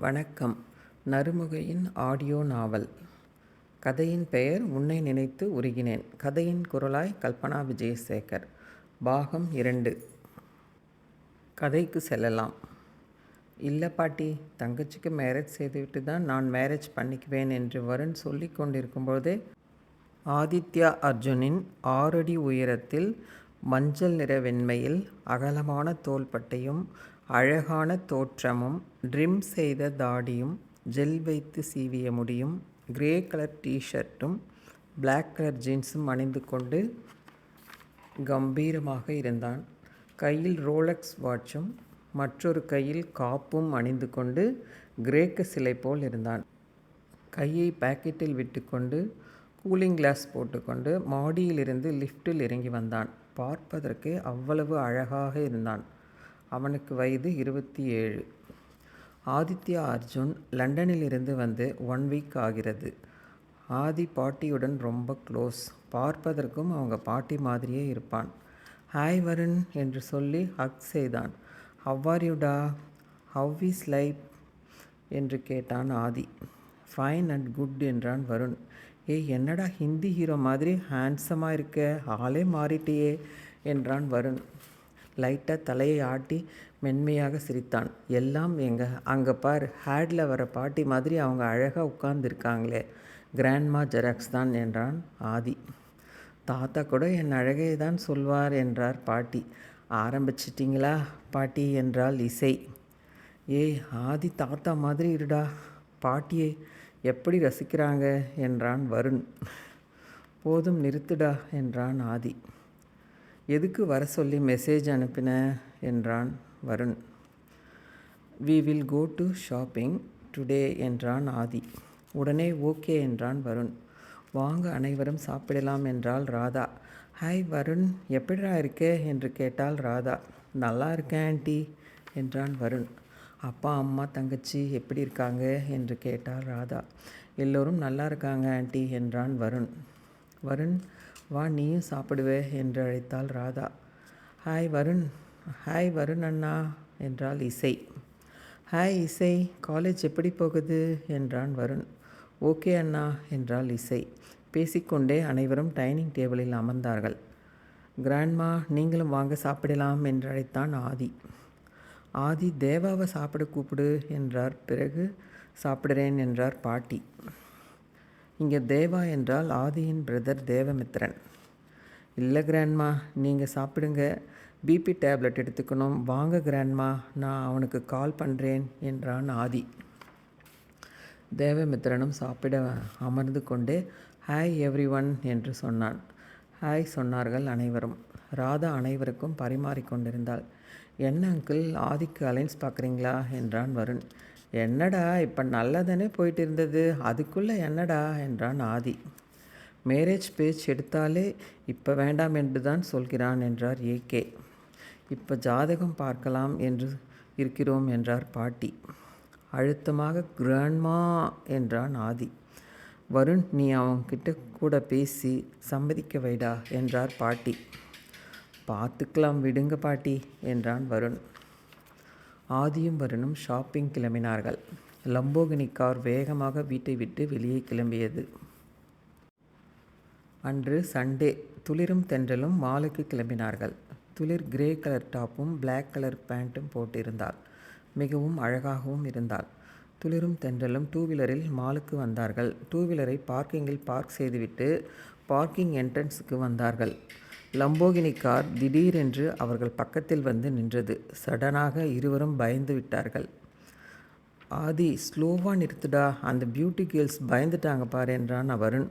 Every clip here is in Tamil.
வணக்கம். நறுமுகையின் ஆடியோ நாவல். கதையின் பெயர் உன்னை நினைத்து உருகினேன். கதையின் குரலாய் கல்பனா விஜயசேகர். பாகம் இரண்டு. கதைக்கு செல்லலாம். இல்லை பாட்டி தங்கச்சிக்கு மேரேஜ் செய்துவிட்டு தான் நான் மேரேஜ் பண்ணிக்குவேன் என்று வருண் சொல்லி கொண்டிருக்கும்போதே ஆதித்யா அர்ஜுனின் ஆறடி உயரத்தில் மஞ்சள் நிற வெண்மையில் அகலமான தோள்பட்டையும் அழகான தோற்றமும் ட்ரிம் செய்த தாடியும் ஜெல் வைத்து சீவிய முடியும் கிரே கலர் டிஷர்ட்டும் பிளாக் கலர் ஜீன்ஸும் அணிந்து கொண்டு கம்பீரமாக இருந்தான். கையில் ரோலக்ஸ் வாட்சும் மற்றொரு கையில் காப்பும் அணிந்து கொண்டு கிரேக்க சிலை போல் இருந்தான். கையை பாக்கெட்டில் விட்டுக்கொண்டு கூலிங் கிளாஸ் போட்டுக்கொண்டு மாடியிலிருந்து லிஃப்ட்டில் இறங்கி வந்தான். பார்ப்பதற்கே அவ்வளவு அழகாக இருந்தான். அவனுக்கு வயது இருபத்தி ஏழு ஆதித்யா அர்ஜுன் லண்டனிலிருந்து வந்து ஒன் வீக் ஆகிறது. ஆதி பாட்டியுடன் ரொம்ப க்ளோஸ் பார்ப்பதற்கும் அவங்க பாட்டி மாதிரியே இருப்பான். ஹாய் வருண் என்று சொல்லி ஹக் செய்தான். ஹவ் யூடா ஹவ் இஸ் லைஃப் என்று கேட்டான் ஆதி. ஃபைன் அண்ட் குட் என்றான் வருண். ஏய் என்னடா ஹிந்தி ஹீரோ மாதிரி ஹேண்ட்ஸமாக இருக்க? ஆளே மாறிட்டியே என்றான் வருண். லைட்டாக தலையை ஆட்டி மென்மையாக சிரித்தான். எல்லாம் எங்கள் அங்கே பார் ஹேடில் வர பாட்டி மாதிரி அவங்க அழகாக உட்கார்ந்துருக்காங்களே. கிராண்ட்மா ஜெராக்ஸ் தான் என்றான் ஆதி. தாத்தா கூட என் அழகை தான் சொல்வார் என்றார் பாட்டி. ஆரம்பிச்சிட்டிங்களா பாட்டி? என்றால் இசை. ஏய் ஆதி தாத்தா மாதிரி இருடா. பாட்டியை எப்படி ரசிக்கிறாங்க? என்றான் வருண். போதும் நிறுத்துடா என்றான் ஆதி. எதுக்கு வர சொல்லி மெசேஜ் அனுப்பின? என்றான் Varun. We will go to shopping today என்றான் ஆதி. உடனே ஓகே என்றான் வருண். வாங்க அனைவரும் சாப்பிடலாம் என்றாள் ராதா. ஹாய் வருண். எப்படிடா இருக்கே? என்று கேட்டாள் ராதா. நல்லா இருக்கேன் ஆண்டி என்றான் வருண். அப்பா அம்மா தங்கச்சி எப்படி இருக்காங்க? என்று கேட்டார் ராதா. எல்லோரும் நல்லா இருக்காங்க ஆண்டி என்றான் வருண். வருண் வா நீயும் சாப்பிடுவே என்று அழைத்தாள் ராதா. ஹாய் வருண். ஹாய் வருண் அண்ணா என்றாள் இசை. ஹாய் இசை. காலேஜ் எப்படி போகுது? என்றான் வருண். ஓகே அண்ணா என்றாள் இசை. பேசிக்கொண்டே அனைவரும் டைனிங் டேபிளில் அமர்ந்தார்கள். கிராண்ட்மா நீங்களும் வாங்க சாப்பிடலாம் என்று அழைத்தான் ஆதி. ஆதி தேவாவை சாப்பிட கூப்பிடு என்றார். பிறகு சாப்பிடுறேன் என்றார் பாட்டி. இங்கே தேவா என்றால் ஆதியின் பிரதர் தேவமித்ரன். இல்லை கிராண்ட்மா நீங்கள் சாப்பிடுங்க. பிபி டேப்லெட் எடுத்துக்கணும். வாங்க கிராண்ட்மா நான் அவனுக்கு கால் பண்ணுறேன் என்றான் ஆதி. தேவமித்ரனும் சாப்பிட அமர்ந்து கொண்டே ஹாய் எவ்ரி ஒன் என்று சொன்னான். ஹாய் சொன்னார்கள் அனைவரும். ராதா அனைவருக்கும் பரிமாறிக்கொண்டிருந்தாள் என்ன அங்கிள் ஆதிக்கு அலைன்ஸ் பார்க்குறீங்களா? என்றான் வருண். என்னடா இப்போ நல்லதானே போயிட்டு இருந்தது அதுக்குள்ளே என்னடா? என்றான் ஆதி. மேரேஜ் பேச்சு எடுத்தாலே இப்போ வேண்டாம் என்று தான் சொல்கிறான் என்றார் ஏகே இப்போ ஜாதகம் பார்க்கலாம் என்று இருக்கிறோம் என்றார் பாட்டி. அழுத்தமாக கிராண்ட்மா என்றான் ஆதி. வருண் நீ அவன்கிட்ட கூட பேசி சம்மதிக்க வைடா என்றார் பாட்டி. பார்த்துக்கலாம் விடுங்க பாட்டி என்றான் வருண். ஆதியும் வருணும் ஷாப்பிங் கிளம்பினார்கள். லம்போகினி கார் வேகமாக வீட்டை விட்டு வெளியே கிளம்பியது. அன்று சண்டே துளிரும் தென்றலும் மாலுக்கு கிளம்பினார்கள். துளிர் கிரே கலர் டாப்பும் பிளாக் கலர் பேண்ட்டும் போட்டிருந்தாள். மிகவும் அழகாகவும் இருந்தாள். துளிரும் தென்றலும் டூ வீலரில் மாலுக்கு வந்தார்கள். டூ வீலரை பார்க்கிங்கில் பார்க் செய்துவிட்டு பார்க்கிங் என்ட்ரன்ஸுக்கு வந்தார்கள். லம்போகினி கார் திடீரென்று அவர்கள் பக்கத்தில் வந்து நின்றது. சடனாக இருவரும் பயந்து விட்டார்கள். ஆதி ஸ்லோவாக நிறுத்துடா. அந்த பியூட்டி கேர்ள்ஸ் பயந்துட்டாங்க பாரு என்றான் அவருண்.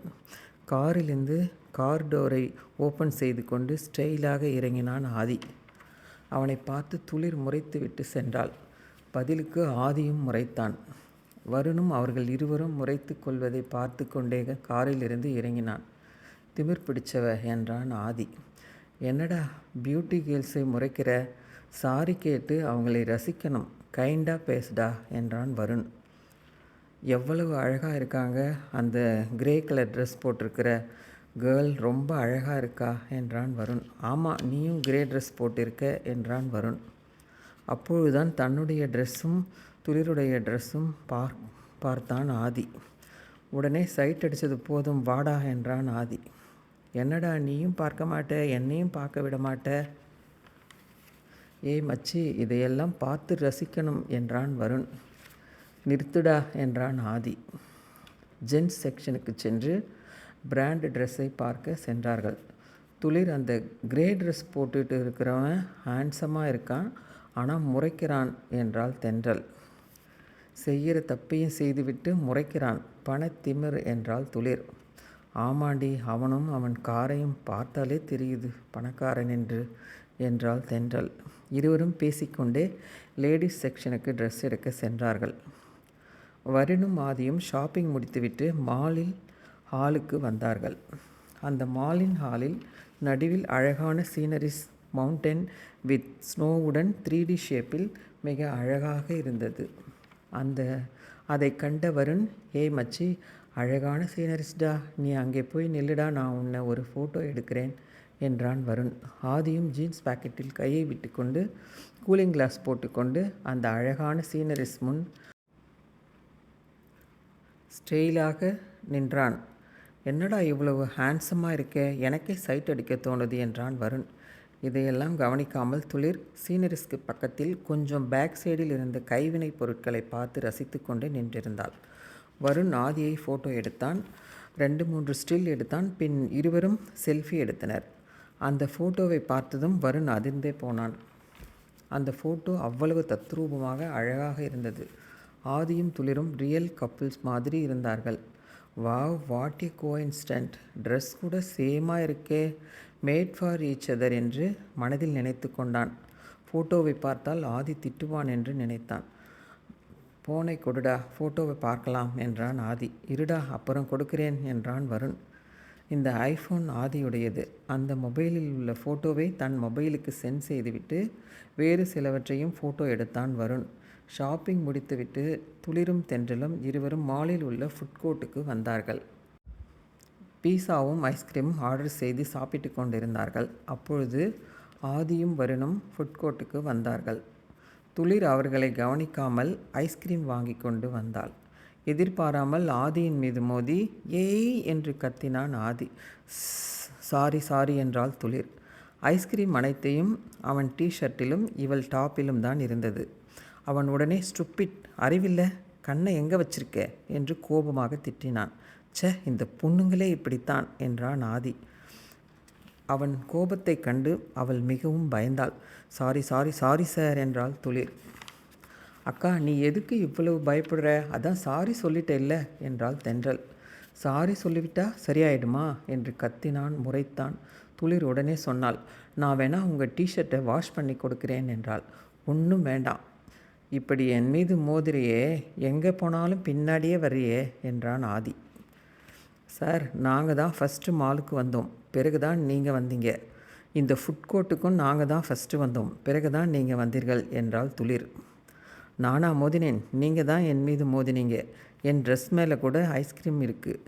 காரிலிருந்து கார் டோரை ஓப்பன் செய்து கொண்டு ஸ்டைலாக இறங்கினான் ஆதி. அவனை பார்த்து துளிர் முறைத்து விட்டு சென்றாள். பதிலுக்கு ஆதியும் முறைத்தான். வருணும் அவர்கள் இருவரும் முறைத்து கொள்வதை பார்த்து கொண்டே காரிலிருந்து இறங்கினான். திமிர் பிடிச்சவ என்றான் ஆதி. என்னடா பியூட்டி கேர்ள்ஸை முறைக்கிற? சாரி கேட்டு அவங்களை ரசிக்கணும். கைண்டாக பேசுடா என்றான் வருண். எவ்வளவு அழகாக இருக்காங்க அந்த கிரே கலர் ட்ரெஸ் போட்டிருக்கிற கேர்ள் ரொம்ப அழகாக இருக்கா என்றான் வருண். ஆமாம் நீயும் கிரே ட்ரெஸ் போட்டிருக்க என்றான் வருண். அப்பொழுதுதான் தன்னுடைய ட்ரெஸ்ஸும் துளிருடைய ட்ரெஸ்ஸும் பார் பார்த்தான் ஆதி. உடனே சைட் அடித்தது போதும் வாடா என்றான் ஆதி. என்னடா நீயும் பார்க்க மாட்ட என்னையும் பார்க்க விட மாட்ட? ஏய் மச்சி இதையெல்லாம் பார்த்து ரசிக்கணும் என்றான் வருண். நிறுத்துடா என்றான் ஆதி. ஜென்ஸ் செக்ஷனுக்கு சென்று பிராண்ட் ட்ரெஸ்ஸை பார்க்க சென்றார்கள். துளிர் அந்த கிரே ட்ரெஸ் போட்டுட்டு இருக்கிறவன் ஹேண்ட்ஸமாக இருக்கான் ஆனால் முறைக்கிறான் என்றாள் தென்றல். செய்கிற தப்பையும் செய்துவிட்டு முறைக்கிறான் பணத்திமிர் என்றால் துளிர். ஆமாண்டி அவனும் அவன் காரையும் பார்த்தாலே தெரியுது பணக்காரன் என்று என்றாள் தென்றல். இருவரும் பேசிக்கொண்டே லேடிஸ் செக்ஷனுக்கு ட்ரெஸ் எடுக்க சென்றார்கள். வருணும் ஆதியும் ஷாப்பிங் முடித்துவிட்டு மாலில் ஹாலுக்கு வந்தார்கள். அந்த மாலின் ஹாலில் நடுவில் அழகான சீனரிஸ் மவுண்டன் வித் ஸ்னோவுடன் த்ரீ டி ஷேப்பில் மிக அழகாக இருந்தது. அந்த அதை கண்ட வருண் ஏ மச்சி அழகான சீனரிஸ்டா நீ அங்கே போய் நில்லுடா நான் உன்னை ஒரு ஃபோட்டோ எடுக்கிறேன் என்றான் வருண். ஆதியும் ஜீன்ஸ் பாக்கெட்டில் கையை விட்டுக்கொண்டு கூலிங் கிளாஸ் போட்டுக்கொண்டு அந்த அழகான சீனரிஸ் முன் ஸ்டெயிலாக நின்றான். என்னடா இவ்வளவு ஹேண்ட்ஸமாக இருக்க எனக்கே சைட் அடிக்க தோணுது என்றான் வருண். இதையெல்லாம் கவனிக்காமல் துளிர் சீனரிஸ்க்கு பக்கத்தில் கொஞ்சம் பேக் சைடில் இருந்த கைவினைப் பொருட்களை பார்த்து ரசித்து கொண்டு நின்றிருந்தாள். வருண் ஆதியை ஃபோட்டோ எடுத்தான் ரெண்டு மூன்று ஸ்டில் எடுத்தான் பின் இருவரும் செல்ஃபி எடுத்தனர். அந்த ஃபோட்டோவை பார்த்ததும் வருண் அதிர்ந்தே போனான். அந்த ஃபோட்டோ அவ்வளவு தத்ரூபமாக அழகாக இருந்தது. ஆதியும் துளிரும் ரியல் கப்புள்ஸ் மாதிரி இருந்தார்கள். Wow what a coincidence dress கூட சேமாக இருக்கே. மேட் ஃபார் ஈச் அதர் என்று மனதில் நினைத்து கொண்டான். ஃபோட்டோவை பார்த்தால் ஆதி திட்டுவான் என்று நினைத்தான். போனை கொடுடா ஃபோட்டோவை பார்க்கலாம் என்றான் ஆதி. இருடா அப்புறம் கொடுக்கிறேன் என்றான் வருண். இந்த ஐஃபோன் ஆதியுடையது. அந்த மொபைலில் உள்ள ஃபோட்டோவை தன் மொபைலுக்கு சென்ட் செய்துவிட்டு வேறு சிலவற்றையும் ஃபோட்டோ எடுத்தான் வருண். ஷாப்பிங் முடித்துவிட்டு துளிரும் தென்றலும் இருவரும் மாலில் உள்ள ஃபுட் கோர்ட்டுக்கு வந்தார்கள். பீஸாவும் ஐஸ்கிரீமும் ஆர்டர் செய்து சாப்பிட்டு கொண்டிருந்தார்கள். அப்பொழுது ஆதியும் வருணும் ஃபுட் கோர்ட்டுக்கு வந்தார்கள். துளிர் அவர்களை கவனிக்காமல் ஐஸ்கிரீம் வாங்கி கொண்டு வந்தாள். எதிர்பாராமல் ஆதியின் மீது மோதி ஏய் என்று கத்தினான் ஆதி. சாரி சாரி என்றாள் துளிர். ஐஸ்கிரீம் அனைத்தையும் அவன் டிஷர்ட்டிலும் இவள் டாப்பிலும் தான் இருந்தது. அவன் உடனே ஸ்டுப்பிட் அறிவில்ல. கண்ணை எங்கே வச்சிருக்க? என்று கோபமாக திட்டினான். ச்சே இந்த பொண்ணுங்களே இப்படித்தான் என்றான் ஆதி. அவன் கோபத்தைக் கண்டு அவள் மிகவும் பயந்தாள். சாரி சாரி சாரி சார் என்றாள் துளிர் அக்கா நீ எதுக்கு இவ்வளவு பயப்படுற? அதான் சாரி சொல்லிட்டேல்ல என்றாள் தென்றல். சாரி சொல்லிவிட்டா சரியாயிடுமா? என்று கத்தினான் முறைத்தான். துளிர் உடனே சொன்னாள். நான் வேணா உங்கள் டிஷர்ட்டை வாஷ் பண்ணி கொடுக்குறேன் என்றாள். ஒன்றும் வேண்டாம். இப்படி என் மீது மோதிரியே எங்கே போனாலும் பின்னாடியே வர்றியே என்றான் ஆதி. சார் நாங்கள் தான் ஃபஸ்ட்டு மாலுக்கு வந்தோம். பிறகு தான் நீங்கள் வந்தீங்க. இந்த ஃபுட் கோர்ட்டுக்கும் நாங்கள் தான் ஃபஸ்ட்டு வந்தோம். பிறகு தான் நீங்கள் வந்தீர்கள் என்றால் துளிர். நானா மோதினேன். நீங்கள் தான் என் மீது மோதினீங்க. என் ட்ரெஸ் மேலே கூட ஐஸ்கிரீம் இருக்குது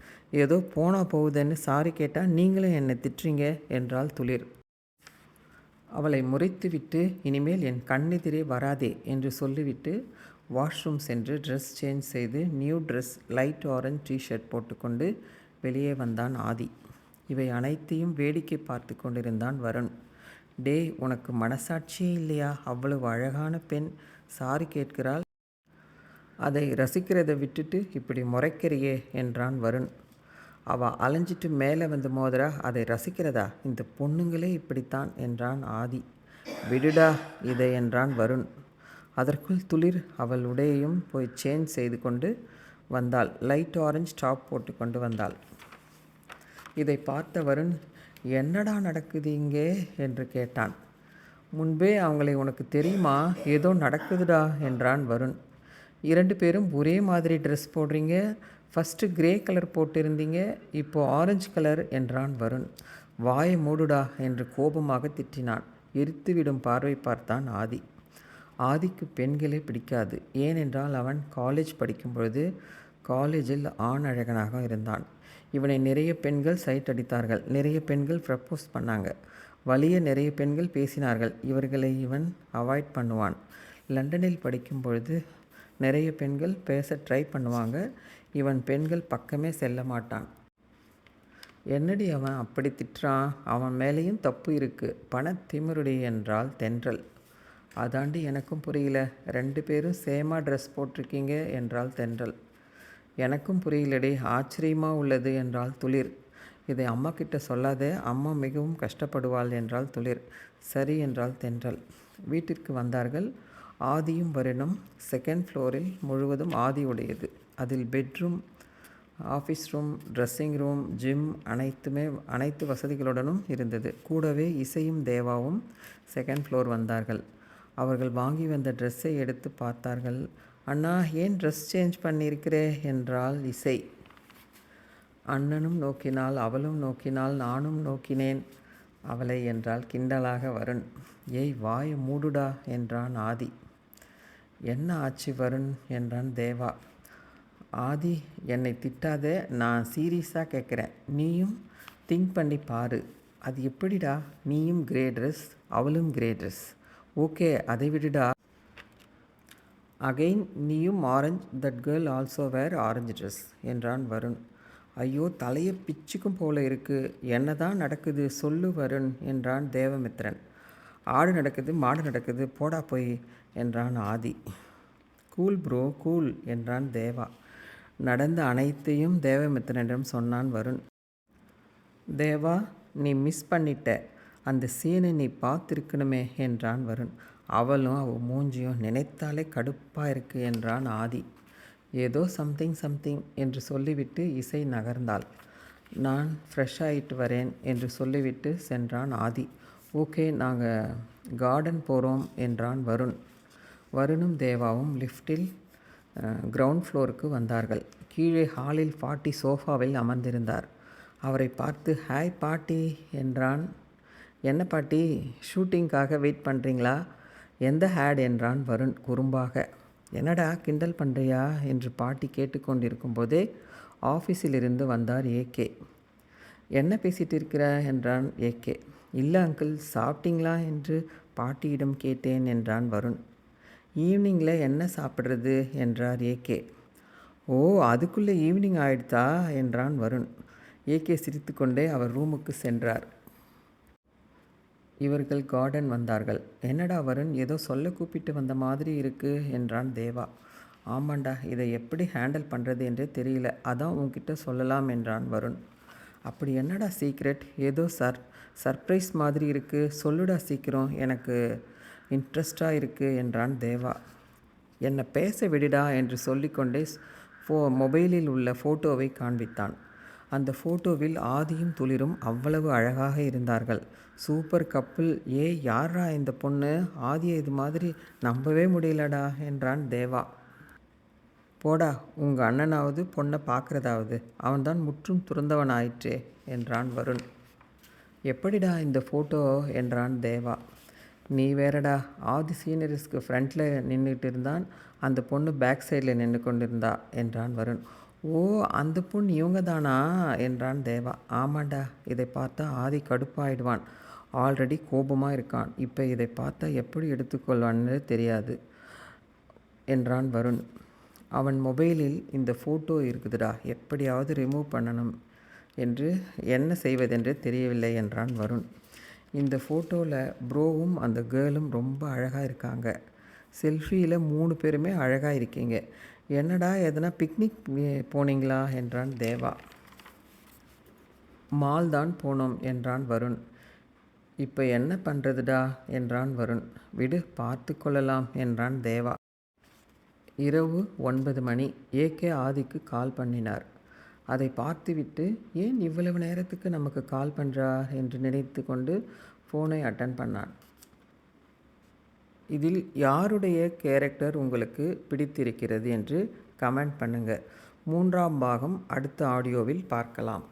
ஏதோ போனால் போகுதுன்னு சாரி கேட்டால் நீங்களும் என்னை திட்டுறீங்க என்றால் துளிர். அவளை முறைத்துவிட்டு இனிமேல் என் கண்ணெதிரே வராதே என்று சொல்லிவிட்டு வாஷ்ரூம் சென்று ட்ரெஸ் சேஞ்ச் செய்து new dress light orange t-shirt போட்டுக்கொண்டு வெளியே வந்தான் ஆதி. இவை அனைத்தையும் வேடிக்கை பார்த்து கொண்டிருந்தான் வருண். டே உனக்கு மனசாட்சியே இல்லையா? அவ்வளவு அழகான பெண். சாரி கேட்கிறாள். அதை ரசிக்கிறதை விட்டுட்டு இப்படி முறைக்கிறியே என்றான் வருண். அவள் அலைஞ்சிட்டு மேலே வந்து மோதுறா அதை ரசிக்கிறதா? இந்த பொண்ணுங்களே இப்படித்தான் என்றான் ஆதி. விடுடா இதை என்றான் வருண். அதற்குள் துளிர் அவள் உடையையும் போய் சேஞ்ச் செய்து கொண்டு வந்தாள். லைட் ஆரஞ்ச் டாப் போட்டு கொண்டு வந்தாள். இதை பார்த்த வருண் என்னடா நடக்குது இங்கே? என்று கேட்டான். முன்பே அவங்களை உனக்கு தெரியுமா? ஏதோ நடக்குதுடா என்றான் வருண். இரண்டு பேரும் ஒரே மாதிரி ட்ரெஸ் போடுறீங்க. ஃபஸ்ட்டு கிரே கலர் போட்டிருந்தீங்க. இப்போ ஆரஞ்சு கலர் என்றான் வருண். வாயை மூடுடா என்று கோபமாக திட்டினான். எரித்துவிடும் பார்வை பார்த்தான் ஆதி. ஆதிக்கு பெண்களே பிடிக்காது. ஏனென்றால் அவன் காலேஜ் படிக்கும் பொழுது காலேஜில் ஆண் அழகனாக இருந்தான். இவனை நிறைய பெண்கள் சைட் அடித்தார்கள். நிறைய பெண்கள் ப்ரப்போஸ் பண்ணாங்க. வலிய நிறைய பெண்கள் பேசினார்கள். இவர்களை இவன் அவாய்ட் பண்ணுவான். லண்டனில் படிக்கும் பொழுது நிறைய பெண்கள் பேச ட்ரை பண்ணுவாங்க. இவன் பெண்கள் பக்கமே செல்ல மாட்டான். என்னடி அவன் அப்படி திட்டுறான்? அவன் மேலேயும் தப்பு இருக்குது பண திமிருடி என்றால் தென்றல். அதாண்டி எனக்கும் புரியல. ரெண்டு பேரும் சேமாக ட்ரெஸ் போட்டிருக்கீங்க என்றால் தென்றல். எனக்கும் புரியலடி ஆச்சரியமாக உள்ளது என்றால் துளிர். இதை அம்மா கிட்ட சொல்லாதே அம்மா மிகவும் கஷ்டப்படுவாள் என்றால் துளிர். சரி என்றால் தென்றல். வீட்டிற்கு வந்தார்கள். ஆதியும் வருணும். செகண்ட் ஃப்ளோரில் முழுவதும் ஆதி உடையது. அதில் bedroom office room dressing room gym அனைத்துமே அனைத்து வசதிகளுடனும் இருந்தது. கூடவே இசையும் தேவாவும் செகண்ட் ஃப்ளோர் வந்தார்கள். அவர்கள் வாங்கி வந்த ட்ரெஸ்ஸை எடுத்து பார்த்தார்கள். அண்ணா ஏன் ட்ரெஸ் சேஞ்ச் பண்ணியிருக்கிறே? என்றால் இசை. அண்ணனும் நோக்கினால் அவளும் நோக்கினால் நானும் நோக்கினேன். அவளை என்றால் கிண்டலாக வருண். ஏய் வாய மூடுடா என்றான் ஆதி. என்ன ஆச்சு வருண்? என்றான் தேவா. ஆதி என்னை திட்டாதே நான் சீரியஸாக கேட்குறேன். நீயும் திங்க் பண்ணி பாரு. அது எப்படிடா? நீயும் கிரே ட்ரெஸ் அவளும் கிரே ட்ரெஸ் ஓகே அதை விடுடா. அகைன் நீயும் orange that girl also wear orange dress என்றான் வருண். ஐயோ தலையை பிச்சுக்கும் போல இருக்கு. என்ன தான் நடக்குது? சொல்லு வருண் என்றான் தேவமித்ரன். ஆடு நடக்குது மாடு நடக்குது போடா போய் என்றான் ஆதி. கூல் ப்ரோ கூல் என்றான் தேவா. நடந்த அனைத்தையும் தேவமித்ரனிடம் சொன்னான் வருண். தேவா நீ மிஸ் பண்ணிட்ட. அந்த சீனை நீ பார்த்துருக்கணுமே என்றான் வருண். அவளும் அவள் மூஞ்சியும் நினைத்தாலே கடுப்பாக இருக்கு என்றான் ஆதி. ஏதோ சம்திங் சம்திங் என்று சொல்லிவிட்டு இசை நகர்ந்தாள். நான் ஃப்ரெஷ் ஆகிட்டு வரேன் என்று சொல்லிவிட்டு சென்றான் ஆதி. ஓகே நாங்கள் கார்டன் போகிறோம் என்றான் வருண். வருணும் தேவாவும் லிஃப்டில் கிரவுண்ட் ஃப்ளோருக்கு வந்தார்கள். கீழே ஹாலில் பாட்டி சோஃபாவில் அமர்ந்திருந்தார். அவரை பார்த்து ஹாய் பாட்டி என்றான். என்ன பாட்டி? ஷூட்டிங்காக வெயிட் பண்ணுறீங்களா எந்த ஹேட் என்றான் வருண் குறும்பாக. என்னடா கிண்டல் பண்ணுறியா என்று பாட்டி கேட்டுக்கொண்டிருக்கும் போதே ஆஃபீஸிலிருந்து வந்தார் ஏகே என்ன பேசிகிட்டு இருக்கிற என்றான் ஏகே இல்லை அங்கிள் சாப்பிட்டீங்களா என்று பாட்டியிடம் கேட்டேன் என்றான் வருண். ஈவினிங்கில் என்ன சாப்பிட்றது என்றார் ஏகே ஓ அதுக்குள்ளே ஈவினிங் ஆயிடுதா என்றான் வருண். ஏகே சிரித்துக்கொண்டே அவர் ரூமுக்கு சென்றார். இவர்கள் கார்டன் வந்தார்கள். என்னடா வருண் ஏதோ சொல்ல கூப்பிட்டு வந்த மாதிரி இருக்கு என்றான் தேவா. ஆமாண்டா இதை எப்படி ஹேண்டில் பண்ணுறது என்றே தெரியல. அதான் உங்ககிட்ட சொல்லலாம் என்றான் வருண். அப்படி என்னடா சீக்ரெட் ஏதோ சர் சர்ப்ரைஸ் மாதிரி இருக்குது சொல்லுடா சீக்கிரம் எனக்கு இன்ட்ரெஸ்டாக இருக்குது என்றான் தேவா. என்னை பேச விடுடா என்று சொல்லிக்கொண்டே ஃபோ மொபைலில் உள்ள ஃபோட்டோவை காண்பித்தான். அந்த ஃபோட்டோவில் ஆதியும் துளிரும் அவ்வளவு அழகாக இருந்தார்கள். சூப்பர் கப்பிள் ஏ யாரா இந்த பொண்ணு? ஆதியை இது மாதிரி நம்பவே முடியலடா என்றான் தேவா. போடா உங்கள் அண்ணனாவது பொண்ணை பார்க்குறதாவது அவன்தான் முற்றும் துறந்தவன் ஆயிற்றே என்றான் வருண். எப்படிடா இந்த ஃபோட்டோ என்றான் தேவா. நீ வேறடா. ஆதி சீனரிஸ்க்கு ஃப்ரண்ட்டில் நின்றுட்டு இருந்தான். அந்த பொண்ணு பேக் சைடில் நின்று கொண்டிருந்தா என்றான் வருண். ஓ அந்த பொண்ணு இவங்க தானா என்றான் தேவா. ஆமாண்டா இதை பார்த்தா ஆதி கடுப்பாயிடுவான். ஆல்ரெடி கோபமாக இருக்கான். இப்போ இதை பார்த்தா எப்படி எடுத்துக்கொள்வான்னு தெரியாது என்றான் வருண். அவன் மொபைலில் இந்த ஃபோட்டோ இருக்குதுடா எப்படியாவது ரிமூவ் பண்ணணும் என்று என்ன செய்வதென்று தெரியவில்லை என்றான் வருண். இந்த ஃபோட்டோவில் ப்ரோவும் அந்த கேர்ளும் ரொம்ப அழகாக இருக்காங்க. செல்ஃபியில் மூணு பேருமே அழகாக இருக்கீங்க. என்னடா எதனா பிக்னிக் போனீங்களா என்றான் தேவா. மால் தான் போனோம் என்றான் வருண். இப்போ என்ன பண்ணுறதுடா என்றான் வருண். விடு பார்த்து கொள்ளலாம் என்றான் தேவா. இரவு ஒன்பது மணி. ஏகே ஆதிக்கு கால் பண்ணினார். அதை பார்த்துவிட்டு ஏன் இவ்வளவு நேரத்துக்கு நமக்கு கால் பண்ணுறார் என்று நினைத்து கொண்டு ஃபோனை அட்டன் பண்ணான். இதில் யாருடைய கேரக்டர் உங்களுக்கு பிடித்திருக்கிறது என்று கமெண்ட் பண்ணுங்கள் மூன்றாம் பாகம் அடுத்த ஆடியோவில் பார்க்கலாம்.